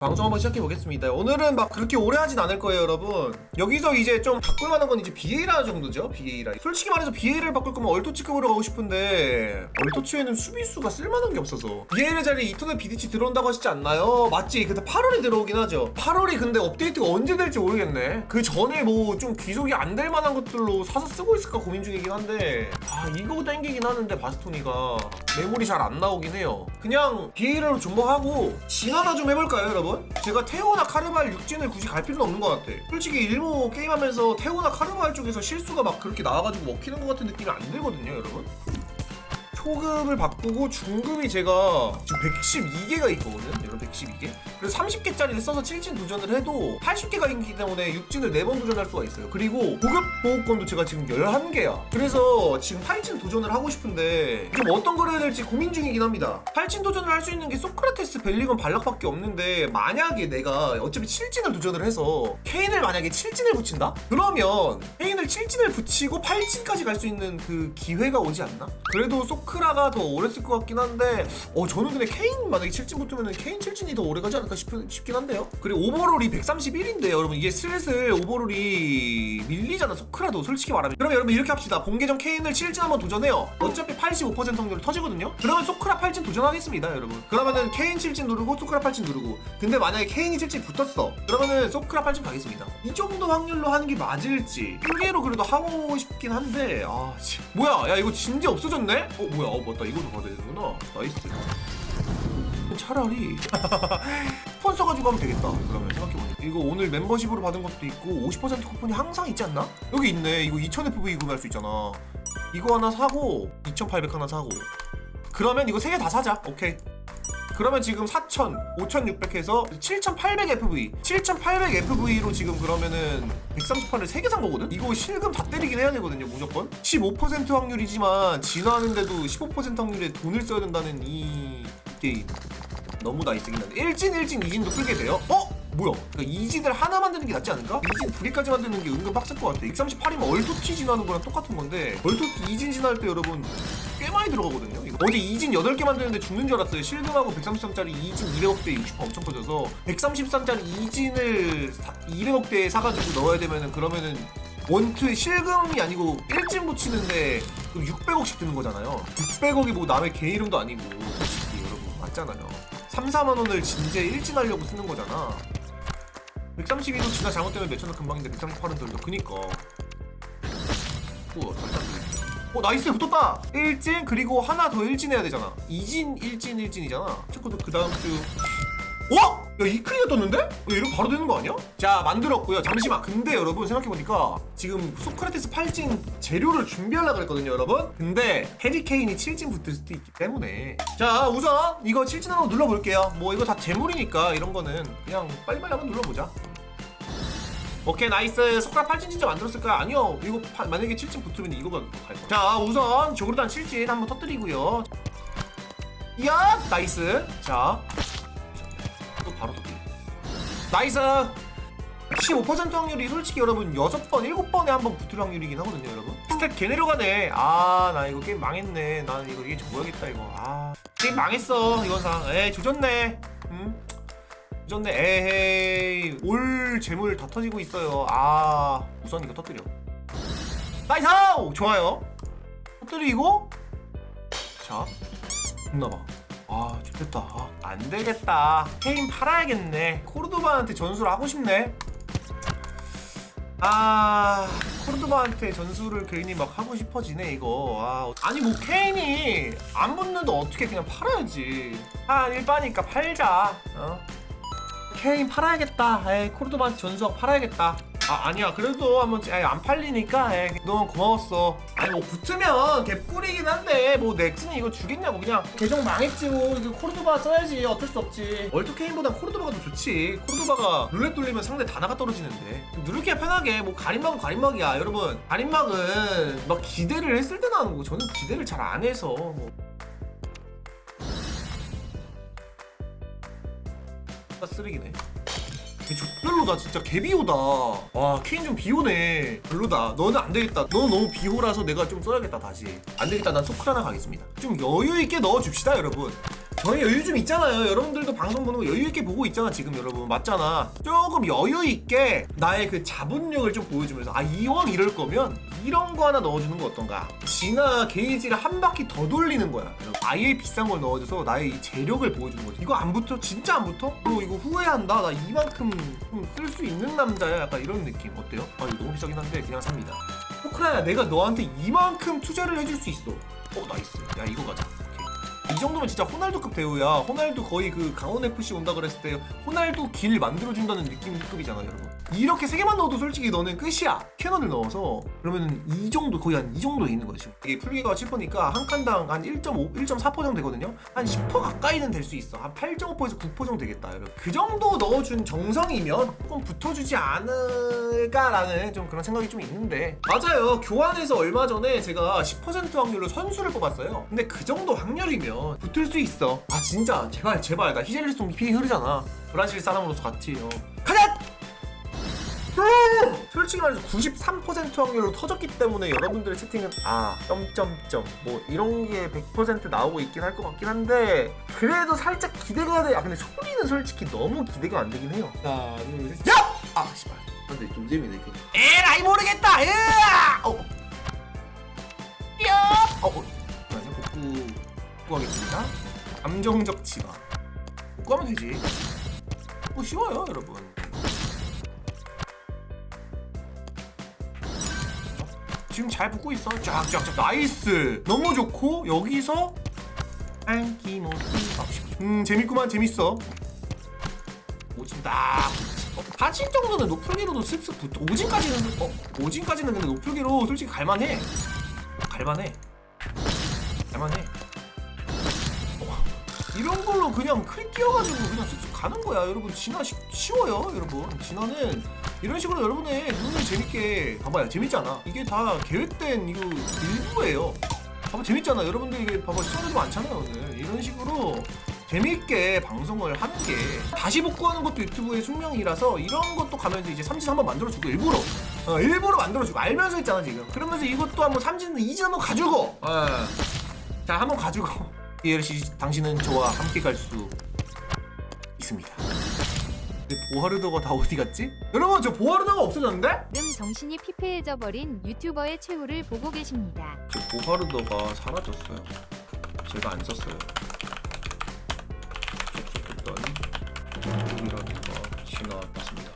방송 한번 시작해 보겠습니다. 오늘은 막 그렇게 오래 하진 않을 거예요, 여러분. 여기서 이제 좀 바꿀 만한 건 이제 비에이라 정도죠, 비에이라. 솔직히 말해서 비에이라를 바꿀 거면 얼토치급으로 가고 싶은데 얼토치에는 수비수가 쓸만한 게 없어서 비에이라 자리에 이터널 비디치 들어온다고 하시지 않나요? 맞지? 근데 8월에 들어오긴 하죠. 8월이 근데 업데이트가 언제 될지 모르겠네. 그 전에 뭐 좀 귀속이 안 될 만한 것들로 사서 쓰고 있을까 고민 중이긴 한데 아 이거 땡기긴 하는데 바스토니가 메모리 잘 안 나오긴 해요. 그냥 비에이라로 존버하고 진화나 좀 해볼까요, 여러분? 제가 테오나 카르발 육진을 굳이 갈 필요는 없는 것 같아. 솔직히 일모 게임하면서 테오나 카르발 쪽에서 실수가 막 그렇게 나와가지고 먹히는 것 같은 느낌이 안 들거든요, 여러분. 초급을 바꾸고 중급이 제가 지금 112개가 있거든요. 여러분 112개. 그래서 30개짜리를 써서 7진 도전을 해도 80개가 있기 때문에 6진을 4번 도전할 수가 있어요. 그리고 고급 보호권도 제가 지금 11개야. 그래서 지금 8진 도전을 하고 싶은데 좀 어떤 걸 해야 될지 고민 중이긴 합니다. 8진 도전을 할 수 있는 게 소크라테스, 벨리건, 발락밖에 없는데 만약에 내가 어차피 7진을 도전을 해서 케인을 만약에 7진을 붙인다? 그러면 케인을 7진을 붙이고 8진까지 갈 수 있는 그 기회가 오지 않나? 그래도 소크 라가 더 오래 쓸 것 같긴 한데 어 저는 근데 케인 만약에 7진 붙으면 케인 7진이 더 오래 가지 않을까 싶, 싶긴 한데요. 그리고 오버롤이 131인데 여러분. 이게 슬슬 오버롤이 밀리잖아 소크라도 솔직히 말하면. 그러면 여러분 이렇게 합시다. 본계정 케인을 7진 한번 도전해요. 어차피 85% 확률로 터지거든요. 그러면 소크라 8진 도전하겠습니다 여러분. 그러면은 케인 7진 누르고 소크라 8진 누르고. 근데 만약에 케인이 7진 붙었어. 그러면은 소크라 8진 가겠습니다. 이 정도 확률로 하는 게 맞을지. 한 개로 그래도 하고 싶긴 한데 아 참. 뭐야? 야 이거 진지 없어졌네? 어 뭐야 어 맞다. 이거도 받아야 되는구나. 나이스. 차라리 쿠폰 써가지고 하면 되겠다. 그러면 생각해보니까. 이거 오늘 멤버십으로 받은 것도 있고 50% 쿠폰이 항상 있지 않나? 여기 있네. 이거 2000FV 구매할 수 있잖아. 이거 하나 사고 2800 하나 사고. 그러면 이거 세 개 다 사자. 오케이 그러면 지금 4000, 5600 해서 7800FV 7800FV로 지금 그러면은 138을 3개 산 거거든? 이거 실금 다 때리긴 해야 되거든요 무조건 15% 확률이지만 진화하는데도 15% 확률에 돈을 써야 된다는 이 게임 너무 나이스긴 한데 1진 1진 2진도 끌게 돼요? 어? 뭐야? 그러니까 2진을 하나 만드는 게 낫지 않을까? 2진 두 개까지 만드는 게 은근 빡셀 것 같아 138이면 얼토티 진화하는 거랑 똑같은 건데 얼토티 2진 진화할 때 여러분 꽤 많이 들어가거든요. 이거. 어제 2진 8개 만드는데 죽는 줄 알았어요. 실금하고 133짜리 2진 200억대 60% 엄청 커져서 133짜리 2진을 200억대에 사가지고 넣어야 되면은 그러면은 원투 실금이 아니고 1진 붙이는데 600억씩 드는 거잖아요. 600억이 뭐 남의 개 이름도 아니고. 솔직히 여러분 맞잖아요. 3, 4만 원을 진짜 일진 하려고 쓰는 거잖아. 132도 진화 잘못되면 몇천원 금방인데 138은 들려 그니까. 우와 절단 어 나이스 붙었다. 1진 그리고 하나 더 1진 해야 되잖아. 2진 1진 1진이잖아. 체코도 그 다음 주. 와! 야 이클리가 떴는데? 야, 이러면 바로 되는 거 아니야? 자 만들었고요. 잠시만. 근데 여러분 생각해보니까 지금 소크라테스 8진 재료를 준비하려고 그랬거든요 여러분. 근데 해리케인이 7진 붙을 수도 있기 때문에. 자 우선 이거 7진 한번 눌러볼게요. 뭐 이거 다 재물이니까 이런 거는 그냥 빨리빨리 한번 눌러보자 오케이 나이스. 소크라 8진 진짜 만들었을 거야 아니요. 이거 파- 만약에 7진 붙으면 이거만 갈 거야 자 우선 조그르단 7진 한번 터뜨리고요. 야 나이스. 자 또 바로 터뜨리 나이스. 15% 확률이 솔직히 여러분 6번 7번에 한 번 붙을 확률이긴 하거든요 여러분. 스탯 개 내려가네. 아 나 이거 게임 망했네. 난 이거 이게 줘야겠다 이거. 아 게임 망했어 이건 상 에이 조졌네. 음 조졌네 에헤이 올 재물 다 터지고 있어요. 아 우선 이거 터뜨려. 나이스! 좋아요. 터뜨리고. 자 죽나봐. 아 좋겠다. 아, 안 되겠다. 케인 팔아야겠네. 코르도바한테 전수를 하고 싶네. 아 코르도바한테 전수를 괜히 막 하고 싶어지네 이거. 아, 아니 뭐 케인이 안 붙는데 어떻게 그냥 팔아야지. 한 일바니까 팔자. 어 케인 팔아야겠다. 에이 코르도바한테 전수하고 팔아야겠다. 아 아니야. 그래도 한번 에이, 안 팔리니까 에이, 너무 고마웠어. 아니 뭐 붙으면 개꿀이긴 한데 뭐 넥슨이 이거 주겠냐고. 그냥 계정 망했지 뭐 이거 코르도바 써야지. 어쩔 수 없지. 월드 케인보단 코르도바가 더 좋지. 코르도바가 룰렛 돌리면 상대 다 나가 떨어지는데. 누르기가 편하게. 뭐 가림막은 가림막이야. 여러분 가림막은 막 기대를 했을 때 나오는 거고 저는 기대를 잘 안 해서 뭐 쓰레기네. 별로다 진짜 개비호다. 와 케인 좀 비호네. 별로다. 너는 안 되겠다. 너 너무 비호라서 내가 좀 써야겠다 다시. 안 되겠다. 난 소크라나 가겠습니다. 좀 여유 있게 넣어줍시다 여러분 저희 여유 좀 있잖아요. 여러분들도 방송 보는 거 여유 있게 보고 있잖아 지금 여러분 맞잖아. 조금 여유 있게 나의 그 자본력을 좀 보여주면서 아 이왕 이럴 거면 이런 거 하나 넣어주는 거 어떤가? 진화 게이지를 한 바퀴 더 돌리는 거야. 아예 비싼 걸 넣어줘서 나의 이 재력을 보여주는 거지. 이거 안 붙어? 진짜 안 붙어? 그리고 이거 후회한다. 나 이만큼 쓸 수 있는 남자야. 약간 이런 느낌 어때요? 아 이거 너무 비싸긴 한데 그냥 삽니다. 포크라야 내가 너한테 이만큼 투자를 해줄 수 있어. 어 나이스. 야 이거 가자. 이 정도면 진짜 호날두급 대우야. 호날두 거의 그 강원 FC 온다 그랬을 때 호날두 길 만들어준다는 느낌급이잖아, 여러분. 이렇게 세 개만 넣어도 솔직히 너는 끝이야. 캐논을 넣어서 그러면 이 정도 거의 한 이 정도에 있는 거지. 이게 풀기가 7%니까 한 칸당 한 1.5, 1.4% 정도 되거든요. 한 10% 가까이는 될 수 있어. 한 8.5%에서 9% 정도 되겠다, 여러분. 그 정도 넣어준 정성이면 조금 붙어주지 않을까라는 좀 그런 생각이 좀 있는데 맞아요. 교환해서 얼마 전에 제가 10% 확률로 선수를 뽑았어요. 근데 그 정도 확률이면 붙을 수 있어. 아 진짜 제발 제발 나 히젤리송 피 흐르잖아. 브라질 사람으로서 같이 어. 가자! 음! 솔직히 말해서 93% 확률로 터졌기 때문에 여러분들의 채팅은 아 점점점 뭐 이런 게 100% 나오고 있긴 할 것 같긴 한데 그래도 살짝 기대가 돼. 아 근데 소리는 솔직히 너무 기대가 안 되긴 해요. 하나 둘 셋 야! 아 씨발. 근데 좀 재미네 그. 에라이 모르겠다. 으아! 어. 야! 어. 어. 잠깐만요. 복구 복구하겠습니다. 감정적 치마. 복구하면 되지. 뭐 쉬워요, 여러분. 지금 잘 붙고 있어. 쫙쫙쫙 나이스. 너무 좋고 여기서 안기모티 음 재밌구만 재밌어. 오진다. 어, 다칠 정도는 노플기로도 슥슥 붙어. 오진까지는 어 오진까지는 근데 노플기로 솔직히 갈만해. 갈만해. 갈만해. 어, 이런 걸로 그냥 크립 뛰어가지고 그냥 슥슥 가는 거야. 여러분 진화 쉬, 쉬워요, 여러분. 진화는 이런 식으로 여러분의 눈을 재밌게 봐봐요. 재밌잖아. 이게 다 계획된 이거 일부예요. 봐봐 재밌잖아. 여러분들 이게 봐봐 시청자도 많잖아요 오늘. 이런 식으로 재밌게 방송을 하는 게 다시 복구하는 것도 유튜브의 숙명이라서 이런 것도 가면서 이제 삼진 한번 만들어주고 일부러 어, 일부러 만들어주고 알면서 있잖아 지금 그러면서 이것도 한번 삼진 이진 한번 가지고 어. 자 한번 가지고 이엘씨 당신은 저와 함께 갈 수 있습니다 근데 보하르더가 다 어디 갔지? 여러분 저 보하르더가 없어졌는데? 금 정신이 피폐해져 버린 유튜버의 최후를 보고 계십니다. 저 보하르더가 사라졌어요. 제가 안 썼어요. 접속했더니 여기라든가 지나왔습니다.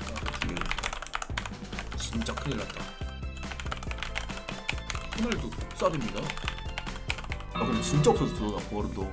아, 뒤에 진짜 큰일 났다. 호날두 쌉입니다. 아 근데 진짜 없어졌어 나 보하르더.